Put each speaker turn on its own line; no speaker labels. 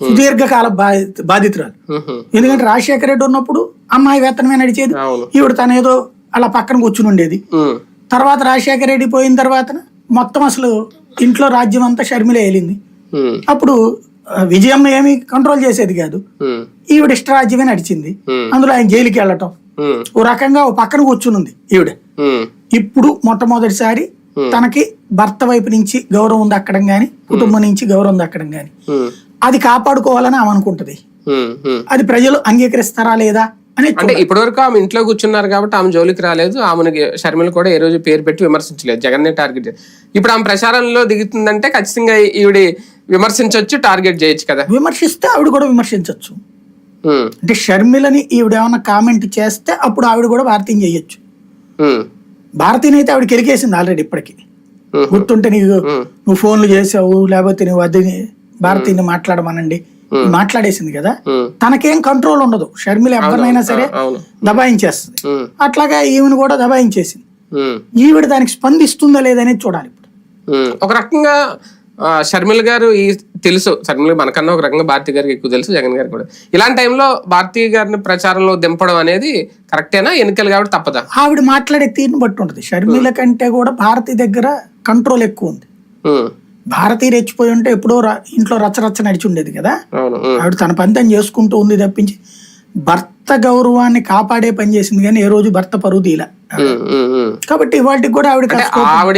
సుదీర్ఘకాల బాధి- బాధితురాలు. ఎందుకంటే రాజశేఖర రెడ్డి ఉన్నప్పుడు అమ్మాయి వేతనమే నడిచేది. ఈవిడ తన ఏదో అలా పక్కన కూర్చుని ఉండేది. తర్వాత రాజశేఖర రెడ్డి పోయిన తర్వాత మొత్తం అసలు ఇంట్లో రాజ్యం అంతా షర్మిల
ఉమ్,
అప్పుడు ఆ, విజయమ్మ ఏమి కంట్రోల్ చేసేది కాదు. ఈవిడ ఇష్టరాజ్యమే నడిచింది.
Hmm.
అందులో ఆయన జైలుకి వెళ్ళటం. ఓ రకంగా ఓ పక్కన కూర్చుని ఉంది ఈవిడ ఇప్పుడు మొట్టమొదటిసారి తనకి భర్త వైపు నుంచి గౌరవం దక్కడం గాని కుటుంబం నుంచి గౌరవం దక్కడం గాని.
ఉమ్,
అది కాపాడుకోవాలని ఆమె అనుకుంటది. అది ప్రజలు అంగీకరిస్తారా లేదా అని
అంటే ఇప్పటివరకు ఆమె ఇంట్లో కూర్చున్నారు కాబట్టి ఆమె జోలికి రాలేదు ఆమెకి షర్మిల కూడా ఏ రోజు పేరు పెట్టి విమర్శించలేదు. జగన్నే టార్గెట్ ఇప్పుడు ఆమె ప్రచారంలో దిగుతుందంటే ఖచ్చితంగా ఈవిడి విమర్శించవచ్చు టార్గెట్ చేయొచ్చు కదా.
విమర్శిస్తే ఆవిడ కూడా విమర్శించవచ్చు అంటే షర్మిలని ఈవిడ ఏమైనా కామెంట్ చేస్తే అప్పుడు ఆవిడ కూడా భారతీయం చేయొచ్చు. అయితే ఆవిడ కెలికేసింది ఆల్రెడీ ఇప్పటికి. గుర్తుంటే నీకు నువ్వు ఫోన్లు చేసావు లేకపోతే నువ్వు అది భారతీయని మాట్లాడమనండి. మాట్లాడేసింది కదా. తనకేం కంట్రోల్ ఉండదు. షర్మిల ఎవరినైనా సరే దబాయించేస్తుంది. అట్లాగా ఈమెను కూడా దబాయించేసింది. ఈవిడ దానికి స్పందిస్తుందా లేదనేది చూడాలి ఇప్పుడు.
ఒక రకంగా షర్మిల గారు ఈ తెలుసు. షర్మిల మనకన్నా ఒక రకంగా భారతి గారికి ఎక్కువ తెలుసు జగన్ గారికి కూడా. ఇలాంటి టైంలో భారతీయ గారిని ప్రచారంలో దింపడం అనేది కరెక్టేనా? ఎన్నికలు కాబట్టి తప్పదా?
ఆవిడ మాట్లాడే తీరుని బట్టి ఉంటుంది. షర్మిల కంటే కూడా భారతి దగ్గర కంట్రోల్ ఎక్కువ ఉంది.
ఉమ్,
భారతీయ రెచ్చిపోయి ఉంటే ఎప్పుడో ఇంట్లో రచ్చరచ్చ నడిచి ఉండేది కదా? ఆవిడ తన పని తను చేసుకుంటూ ఉంది తప్పించి భర్త గౌరవాన్ని కాపాడే పని చేసింది కానీ ఏ రోజు భర్త పరువు తీల. కాబట్టి ఇవాటికి కూడా ఆవిడ
ఆవిడ